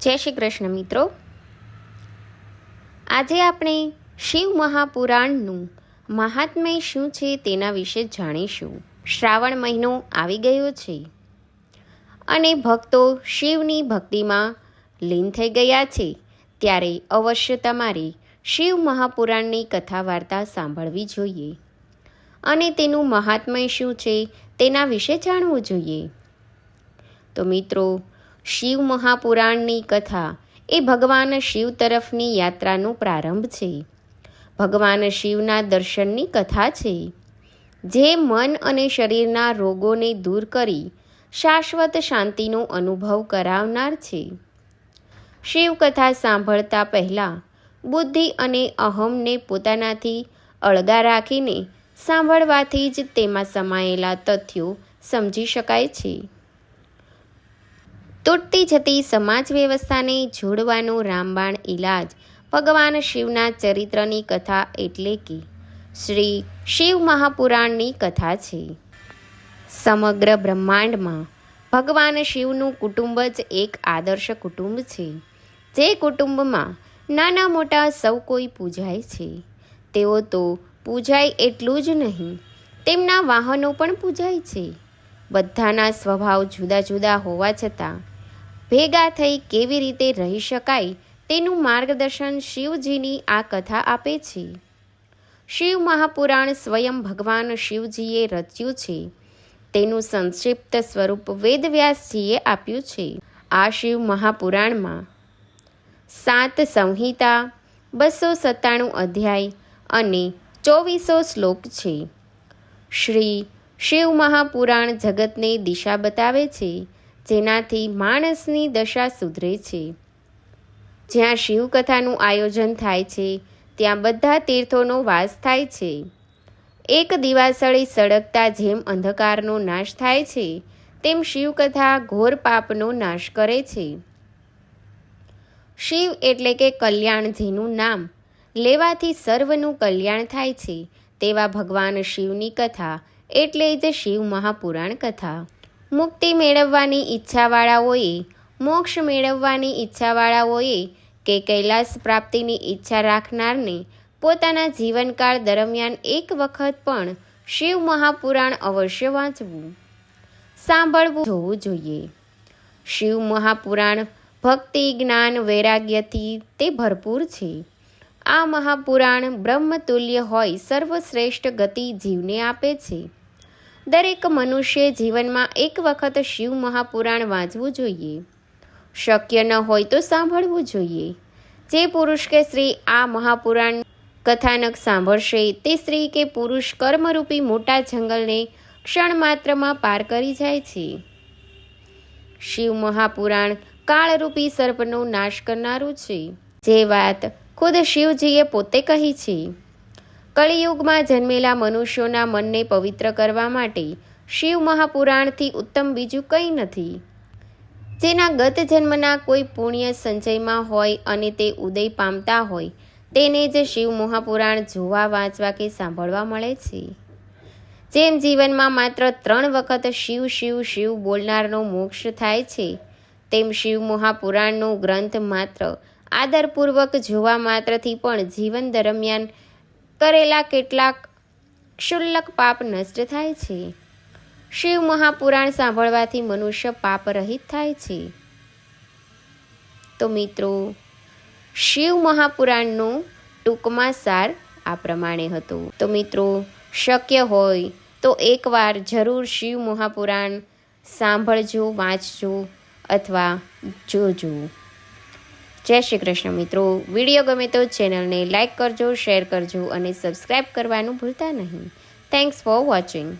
જય શ્રી કૃષ્ણ મિત્રો. આજે આપણે શિવ મહાપુરાણનું મહાત્મય શું છે તેના વિશે જાણીશું. શ્રાવણ મહિનો આવી ગયો છે અને ભક્તો શિવની ભક્તિમાં લીન થઈ ગયા છે. ત્યારે અવશ્ય તમારે શિવ મહાપુરાણની કથા વાર્તા સાંભળવી જોઈએ. અને તેનું મહાત્મય શું છે તેના વિશે જાણવું જોઈએ. તો મિત્રો શિવ મહાપુરાણની કથા એ ભગવાન શિવ તરફની યાત્રાનો પ્રારંભ છે. ભગવાન શિવના દર્શનની કથા છે. જે મન અને શરીરના રોગોને દૂર કરી શાશ્વત શાંતિનો અનુભવ કરાવનાર છે. શિવકથા સાંભળતા પહેલાં બુદ્ધિ અને અહમને પોતાનાથી અળગા રાખીને સાંભળવાથી જ તેમાં સમાયેલા તથ્યો સમજી શકાય છે. તૂટતી જતી સમાજ વ્યવસ્થાને જોડવાનો રામબાણ ઇલાજ ભગવાન શિવના ચરિત્રની કથા એટલે કે શ્રી શિવ મહાપુરાણની કથા છે. સમગ્ર બ્રહ્માંડમાં ભગવાન શિવનું કુટુંબ જ એક આદર્શ કુટુંબ છે. જે કુટુંબમાં નાના મોટા સૌ કોઈ પૂજાય છે. તેઓ તો પૂજાય એટલું જ નહીં, તેમના વાહનો પણ પૂજાય છે. બધાના સ્વભાવ જુદા જુદા હોવા છતાં ભેગા થઈ કેવી રીતે રહી શકાય તેનું માર્ગદર્શન શિવજીની આ કથા આપે છે. શિવ મહાપુરાણ સ્વયં ભગવાન શિવજીએ રચ્યું છે. તેનું સંક્ષિપ્ત સ્વરૂપ વેદવ્યાસજીએ આપ્યું છે. આ શિવ મહાપુરાણમાં સાત સંહિતા, બસો સત્તાણું અધ્યાય અને ચોવીસો શ્લોક છે. શ્રી શિવ મહાપુરાણ જગતને દિશા બતાવે છે. જેનાથી માણસની દશા સુધરે છે. જ્યાં શિવકથાનું આયોજન થાય છે, ત્યાં બધા તીર્થોનો વાસ થાય છે. એક દિવાસળી સળગતા જેમ અંધકારનો નાશ થાય છે, તેમ શિવકથા ઘોર પાપનો નાશ કરે છે. શિવ એટલે કે કલ્યાણજીનું નામ. લેવાથી સર્વનું કલ્યાણ થાય છે, તેવા ભગવાન શિવની કથા એટલે જ શિવ મહાપુરાણ કથા. મુક્તિ મેળવવાની ઈચ્છાવાળાઓએ, મોક્ષ મેળવવાની ઈચ્છાવાળાઓએ કે કૈલાસ પ્રાપ્તિની ઈચ્છા રાખનારને પોતાના જીવનકાળ દરમિયાન એક વખત પણ શિવ મહાપુરાણ અવશ્ય વાંચવું. સાંભળવું જોવું જોઈએ. શિવ મહાપુરાણ ભક્તિ, જ્ઞાન, વૈરાગ્યથી તે ભરપૂર છે. આ મહાપુરાણ બ્રહ્મતુલ્ય હોય સર્વશ્રેષ્ઠ ગતિ જીવને આપે છે. દરેક મનુષ્ય જીવનમાં એક વખત શિવ મહાપુરાણ વાંચવું જોઈએ. શક્ય ન હોય તો સાંભળવું જોઈએ. જે પુરુષ કે સ્ત્રી આ મહાપુરાણ કથાનક સાંભળશે તે સ્ત્રી કે પુરુષ કર્મરૂપી મોટા જંગલને ક્ષણ માત્રમાં પાર કરી જાય છે. શિવ મહાપુરાણ કાળરૂપી સર્પનો નાશ કરનારું છે. જે વાત ખુદ શિવજીએ પોતે કહી છે. કળિયુગમાં જન્મેલા મનુષ્યોના મનને પવિત્ર કરવા માટે શિવ મહાપુરાણથી ઉત્તમ બીજું કંઈ નથી. જેના ગત જન્મના કોઈ પુણ્ય સંચયમાં હોય અને તે ઉદય પામતા હોય, તેને જ શિવ મહાપુરાણ જોવા, વાંચવા કે સાંભળવા મળે છે. જેમ જીવનમાં માત્ર ત્રણ વખત શિવ શિવ શિવ બોલનારનો મોક્ષ થાય છે, તેમ શિવ મહાપુરાણનો ગ્રંથ માત્ર આદરપૂર્વક જોવા માત્રથી પણ જીવન દરમિયાન કરેલા કેટલાક ક્ષુલ્લક પાપ નષ્ટ થાય છે. શિવ મહાપુરાણ સાંભળવાથી મનુષ્ય પાપ રહિત થાય છે. તો મિત્રો, શિવ મહાપુરાણનો ટૂંકમાં સાર આ પ્રમાણે હતો. તો મિત્રો, શક્ય હોય તો એકવાર જરૂર શિવ મહાપુરાણ સાંભળજો, વાંચજો અથવા જોજો. જય શ્રી કૃષ્ણ મિત્રો. વીડિયો ગમે તો ચેનલને લાઇક કરજો, શેર કરજો અને સબસ્ક્રાઈબ કરવાનું ભૂલતા નહીં. Thanks for watching